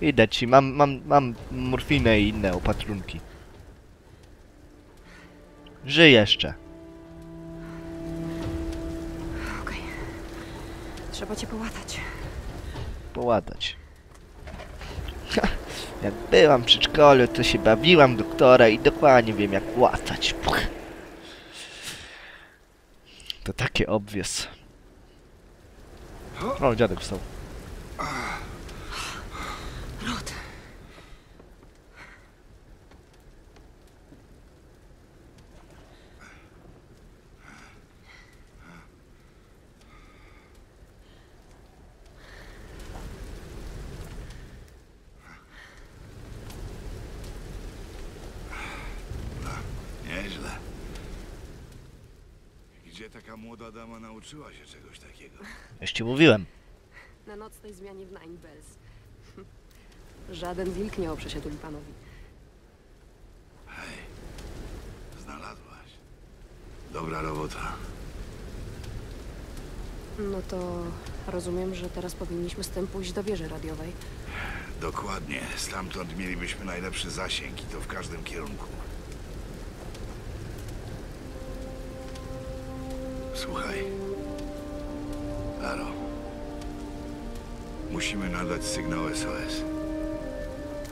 Idę ci, mam, mam, mam morfinę i inne opatrunki. Żyj jeszcze. Okej. Trzeba cię połatać. Połatać. Jak byłam w przedszkolu, to się bawiłam doktora i dokładnie wiem jak łatać. Puch. To takie obwies. O, dziadek wstał. Taka młoda dama nauczyła się czegoś takiego? Już ci mówiłem. Na nocnej zmianie w Nine Bells. Żaden wilk nie oprze się tulipanowi. Hej, znalazłaś. Dobra robota. No to rozumiem, że teraz powinniśmy z tym pójść do wieży radiowej. Dokładnie. Stamtąd mielibyśmy najlepszy zasięg i to w każdym kierunku. Słuchaj. Laro. Musimy nadać sygnał SOS.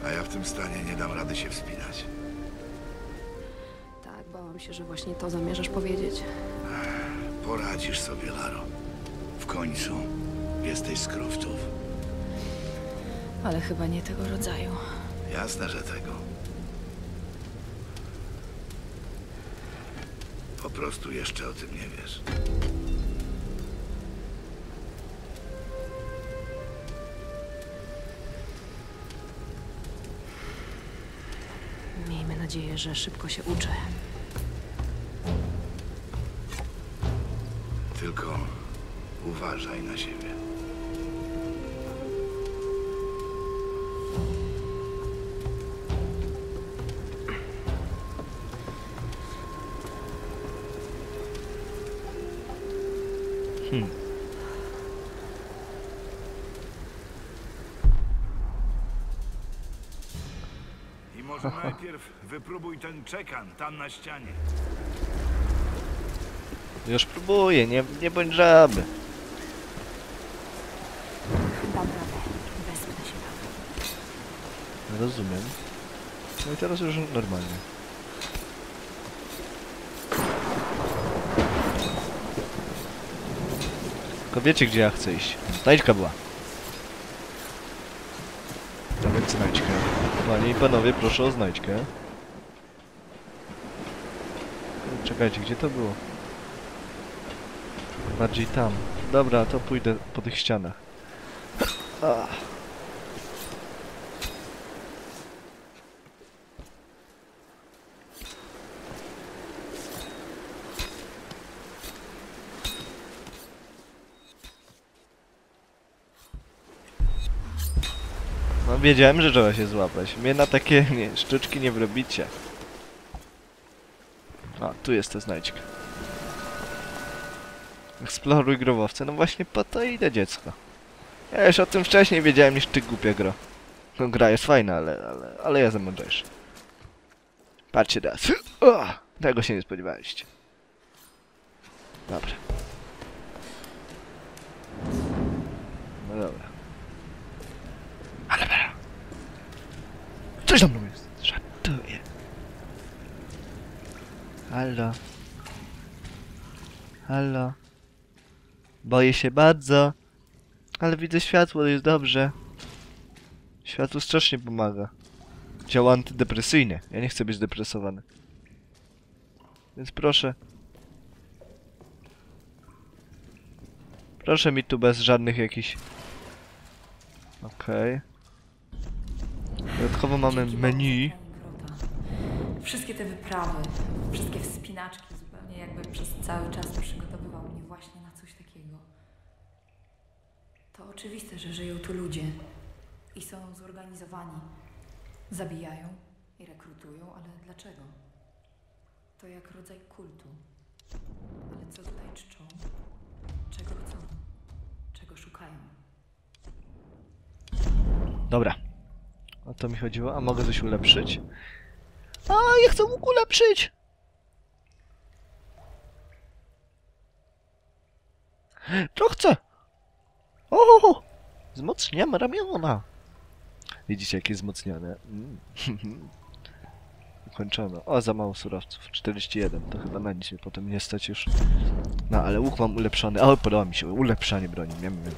A ja w tym stanie nie dam rady się wspinać. Tak, bałam się, że właśnie to zamierzasz powiedzieć. Poradzisz sobie, Laro. W końcu jesteś z Croftów. Ale chyba nie tego rodzaju. Jasne, że tego. Prostu jeszcze o tym nie wiesz. Miejmy nadzieję, że szybko się uczę. Tylko uważaj na siebie. Hmm. I może najpierw wypróbuj ten czekan tam na ścianie. Już próbuję, nie, nie bądź żaby. Dam radę. Wezmę się tam. Rozumiem. No i teraz już normalnie. Tylko wiecie gdzie ja chcę iść. Znajdźka była. Dawać znajdźkę. Panie i panowie, proszę o znajdźkę. Czekajcie, gdzie to było? Bardziej tam. Dobra, to pójdę po tych ścianach. Ah. No wiedziałem, że trzeba się złapać. Mnie na takie nie, sztuczki nie wrobicie. A, tu jest ta znajdźka. Eksploruj grobowce. No właśnie po to idę dziecko. Ja już o tym wcześniej wiedziałem niż ty głupia gro. No gra jest fajna, ale, ale, ale ja za mądrzejszy. Patrzcie teraz. O, tego się nie spodziewaliście. Dobra. No dobra. Ale dobra. Coś za mną jest. Żartuję. Halo. Halo. Boję się bardzo. Ale widzę światło, jest dobrze. Światło strasznie pomaga. Działa antydepresyjnie. Ja nie chcę być zdepresowany. Więc proszę. Proszę mi tu bez żadnych jakichś... Okej. Dodatkowo mamy menu. Wszystkie te wyprawy, wszystkie wspinaczki, zupełnie jakby przez cały czas przygotowywał mnie właśnie na coś takiego. To oczywiste, że żyją tu ludzie i są zorganizowani. Zabijają i rekrutują, ale dlaczego? To jak rodzaj kultu. Ale co tutaj czczą? Czego chcą? Czego szukają? Dobra. O to mi chodziło. A mogę coś ulepszyć? A, ja chcę łuk ulepszyć! To chcę! O! Wzmocniam ramiona! Widzicie, jakie wzmocnione. Mm. Ukończono. O, za mało surowców. 41. To chyba na nic potem nie stać już. No, ale łuk mam ulepszony. O, podoba mi się. Ulepszanie broni. Miam, miam.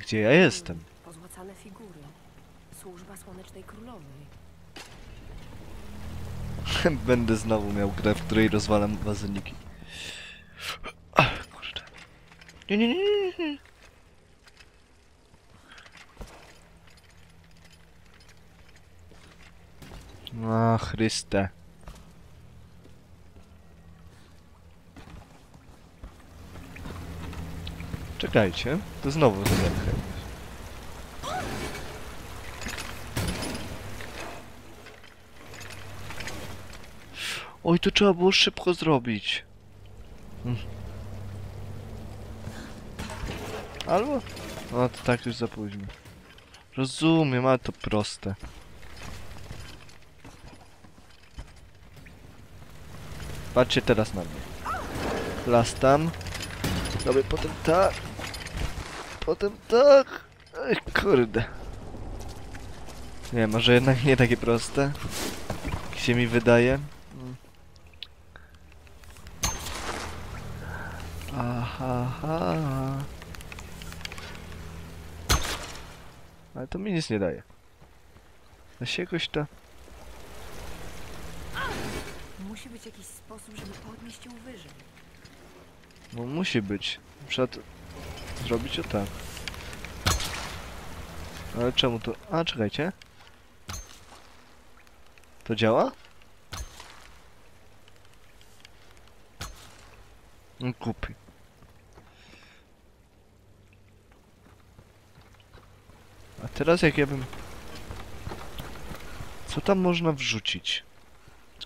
Gdzie ja jestem? Pozłacane figury. Służba Słonecznej Królowej. Będę znowu miał grę, w której rozwalam wazoniki. Ach, kurde. Nie, nie, nie, nie. A, Chryste. Czekajcie, to znowu zagadkę. Oj, to trzeba było szybko zrobić. Mm. Albo... No to tak już za późno. Rozumiem, ale to proste. Patrzcie teraz na mnie. Lastam. Robię potem tak. Potem tak. Ej, kurde. Nie, może jednak nie takie proste. Jak się mi wydaje. Aha, ha. Ale to mi nic nie daje. Da się jakoś to... Musi być jakiś sposób, żeby podnieść ją wyżej. No musi być. Przed... Zrobić o tak. Ale czemu to... A, czekajcie. To działa? No kupi. A teraz jak ja bym... Co tam można wrzucić?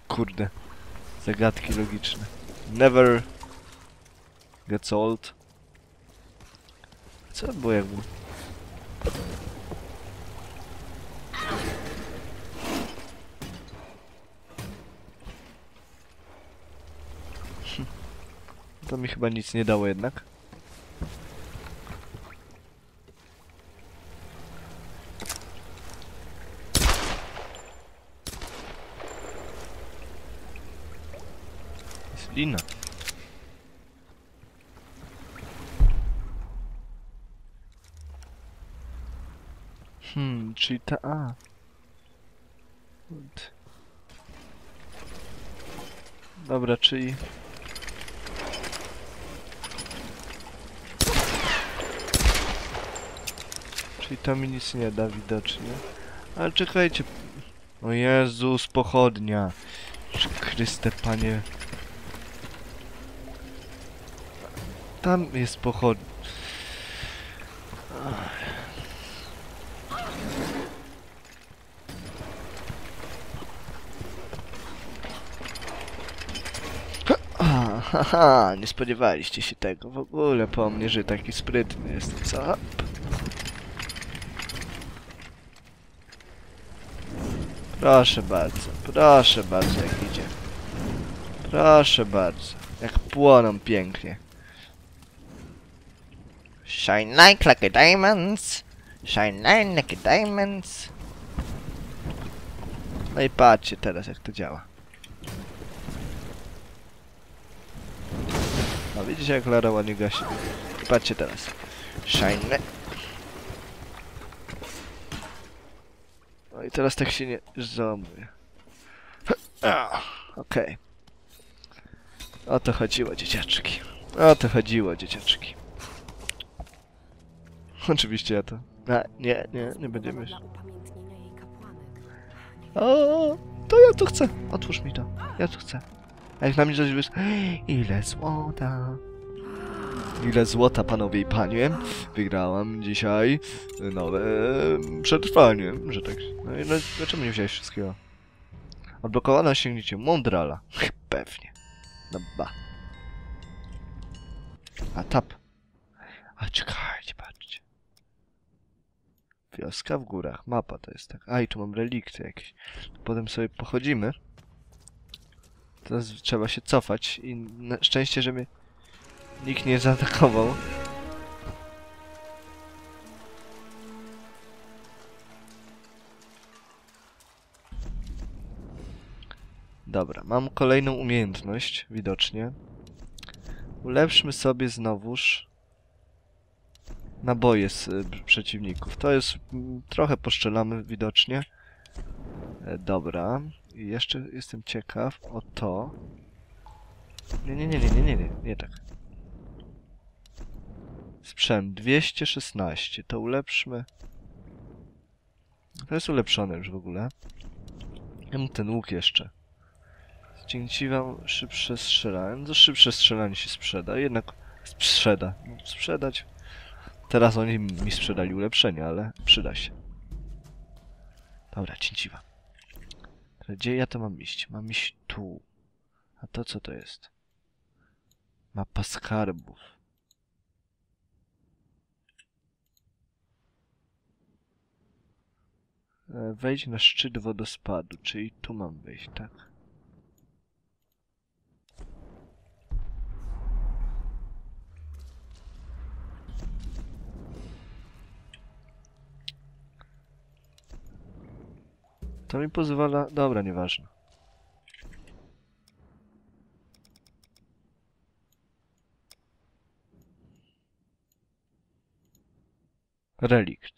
Kurde. Zagadki logiczne. Never gets old. Co by było. To mi chyba nic nie dało jednak. Jest lina. Hmm, czyli ta A. Dobra, czyli... Czyli to mi nic nie da widocznie. Ale czekajcie. O Jezus, pochodnia. Chryste, Panie. Tam jest pochodnia. Haha, nie spodziewaliście się tego w ogóle po mnie, że taki sprytny jest, co? Proszę bardzo, proszę bardzo jak idzie. Proszę bardzo, jak płoną pięknie. Shine like like diamonds. Shine like a diamonds. No i patrzcie teraz jak to działa. Widzicie jak Lara ładnie gasi. Patrzcie teraz. Shine. No i teraz tak się nie załamuje. Okej. O to chodziło dzieciaczki. O to chodziło dzieciaczki. Oczywiście ja to. A, nie, nie, nie będziemy. O, to ja to chcę. Otwórz mi to. Ja to chcę. A jak na mnie wiesz... Ile złota? Ile złota, panowie i panie? Wygrałam dzisiaj nowe przetrwanie, że tak... No i no, dlaczego nie wziąłeś wszystkiego? Odblokowane osiągnięcie Mondrala. Pewnie. No ba. A tap. A czekajcie, patrzcie. Wioska w górach. Mapa to jest tak. A i tu mam relikty jakieś. Potem sobie pochodzimy. Teraz trzeba się cofać i na szczęście, że mnie nikt nie zaatakował. Dobra, mam kolejną umiejętność, widocznie. Ulepszmy sobie znowuż naboje z y, przeciwników. To jest... mm, trochę poszczelamy widocznie. E, dobra. I jeszcze jestem ciekaw o to. Nie, nie, nie, nie, nie, nie, nie, nie tak. Sprzęt 216. To ulepszmy. To jest ulepszone już w ogóle. Ja mam ten łuk jeszcze. Cięciwa szybsze strzelanie. To szybsze strzelanie się sprzeda. Jednak sprzeda. No, sprzedać. Teraz oni mi sprzedali ulepszenie, ale przyda się. Dobra, cięciwa. Gdzie ja to mam iść? Mam iść tu. A to co to jest? Mapa skarbów. E, Wejdź na szczyt wodospadu, czyli tu mam wejść, tak? To mi pozwala... Dobra, nieważne. Relikt.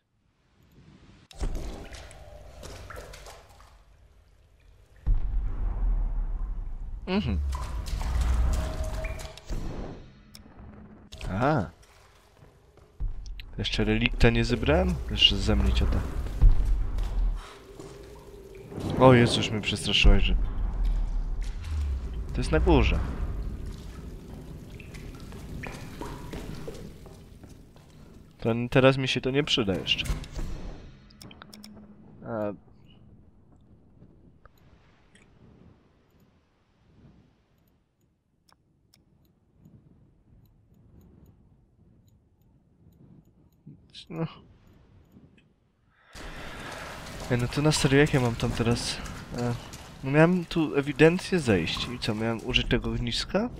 Mhm. A. Jeszcze relikta nie zebrałem? Jeszcze ze mnie ciota. O Jezu, już mnie przestraszyłeś, że... To jest na górze. To n- teraz mi się to nie przyda jeszcze. A... No. Ej, no to na serio, jak ja mam tam teraz... E, no miałem tu ewidentnie zejść. I co, miałem użyć tego ogniska?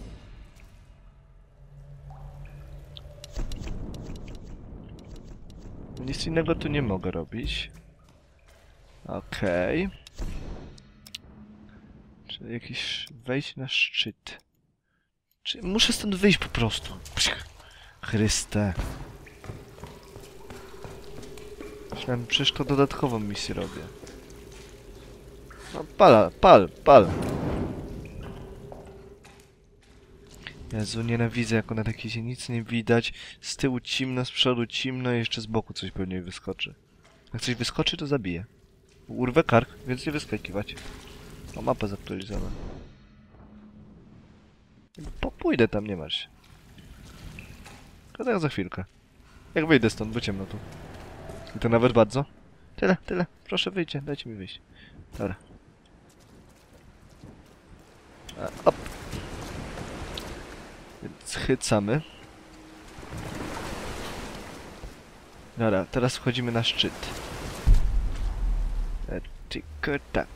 Nic innego tu nie mogę robić. Okej. Czy jakiś wejść na szczyt? Czy muszę stąd wyjść po prostu? Chryste. Myślałem, przecież to dodatkową misję robię. No, pala, pal, pal. Jezu, nienawidzę, jak ona takie się nic nie widać. Z tyłu cimno, z przodu cimno i jeszcze z boku coś pewnie wyskoczy. Jak coś wyskoczy, to zabiję. Urwę kark, więc nie wyskakiwać. O, mapa zaktualizowana. Po, pójdę tam, nie martw się. Tylko tak za chwilkę. Jak wyjdę stąd, bo ciemno tu. I to nawet bardzo. Tyle, tyle. Proszę wyjdzie, dajcie mi wyjść. Dobra. Op. Więc chycamy. Dobra, teraz wchodzimy na szczyt. E, tylko tak.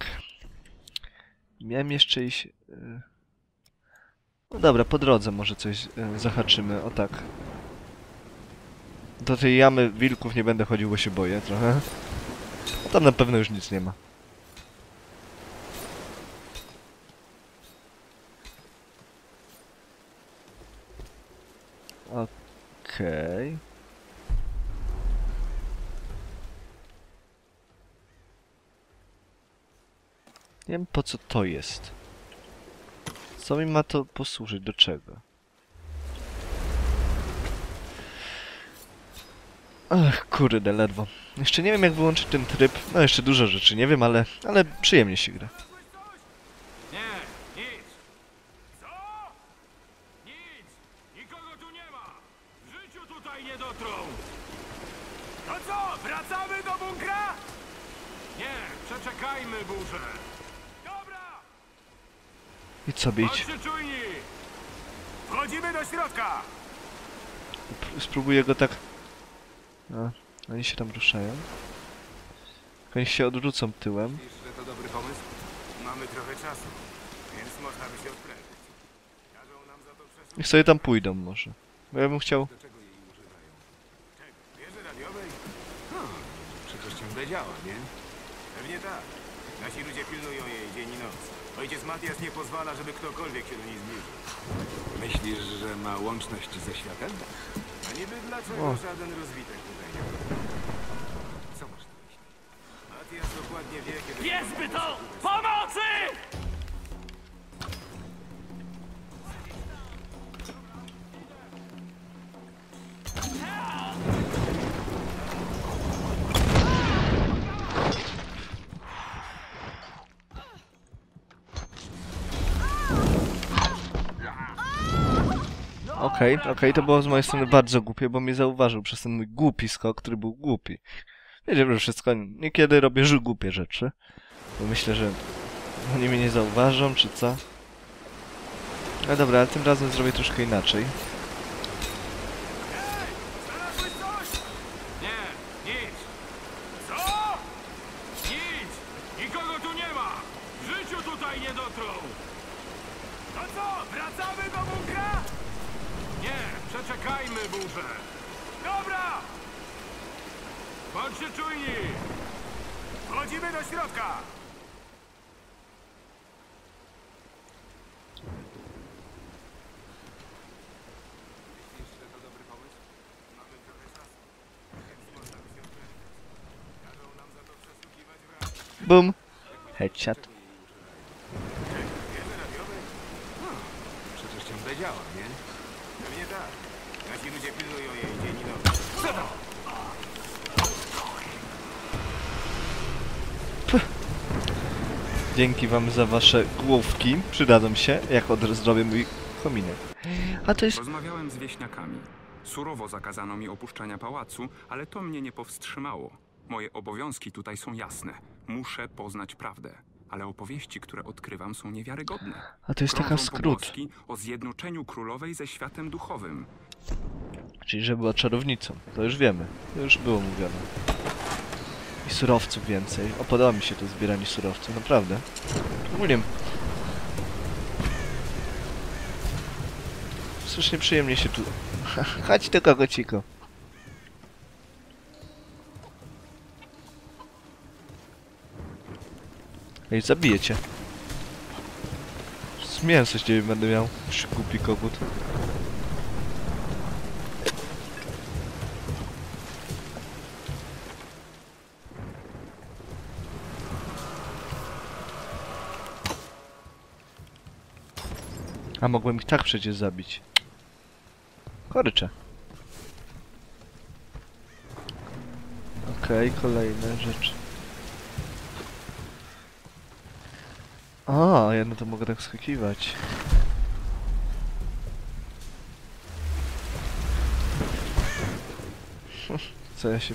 Miałem jeszcze iść... e, No dobra, po drodze może coś e, zahaczymy, o tak. Do tej jamy wilków nie będę chodził, bo się boję trochę. A tam na pewno już nic nie ma. Okej. Nie wiem po co to jest. Co mi ma to posłużyć? Do czego? Ach, kurde, ledwo. Jeszcze nie wiem jak wyłączyć ten tryb. No jeszcze dużo rzeczy nie wiem, ale, ale przyjemnie się gra. Nic. Co? Przeczekajmy burzę. Dobra, czujni! Wchodzimy do środka! P- Spróbuję go tak... No, oni się tam ruszają. Oni się odwrócą tyłem. Myślisz, że to dobry pomysł? Mamy trochę czasu, więc można by się odprężyć. Każą nam za to. Niech sobie tam pójdą może. Bo ja bym chciał... Do czego jej używają? Czego? Wieży radiowej? No, przecież ciągle działa, nie? Pewnie tak. Nasi ludzie pilnują jej dzień i noc. Ojciec Matias nie pozwala, żeby ktokolwiek się do niej zbliżył. Myślisz, że ma łączność ze światem? A niby dlaczego O. żaden rozwitek? Co masz na myśli? Matias dokładnie wie, kiedy... Bierzmy to! Pomocy! Okej, okej, to było z mojej strony bardzo głupie, bo mnie zauważył przez ten mój głupi skok, który był głupi. Wiedziałem, że wszystko... Niekiedy robię głupie rzeczy. Bo myślę, że oni mnie nie zauważą, czy co. No dobra, ale tym razem zrobię troszkę inaczej. Znalazłeś coś? Nie, nic. Co? Nic. Nikogo tu nie ma. W życiu tutaj nie dotrą. No co, wracamy do bunkra? Nie, burzę. Dobra! Bądźcie czujni. Wchodzimy do środka. Myślisz, że to dobry pomysł? Mamy trochę czasu, więc można by się odprężyć. Każą nam za to przesłuchiwać w radiu. Bum! Headshot. No, przecież ciągle działa, nie? Pewnie tak. Nasi ludzie pilnują jej dzień i noc. Co to? Dzięki wam za wasze główki. Przydadzą się, jak od zrobię mój kominek. A to jest... Rozmawiałem z wieśniakami. Surowo zakazano mi opuszczania pałacu, ale to mnie nie powstrzymało. Moje obowiązki tutaj są jasne. Muszę poznać prawdę. Ale opowieści, które odkrywam, są niewiarygodne. A to jest taka skrót. pogłoski o zjednoczeniu królowej ze światem duchowym. Czyli, że była czarownicą. To już wiemy. To już było mówione. I surowców więcej. O, podoba mi się to zbieranie surowców, naprawdę. Ogólnie... Strasznie przyjemnie się tu... Chodź do kogociko. Ej, zabiję cię. Z mięsa z ciebie będę miał. Głupi kogut. A mogłem ich tak przecież zabić. Koryczę. Okej, kolejne rzeczy. A, ja no to mogę tak skakiwać. Co ja się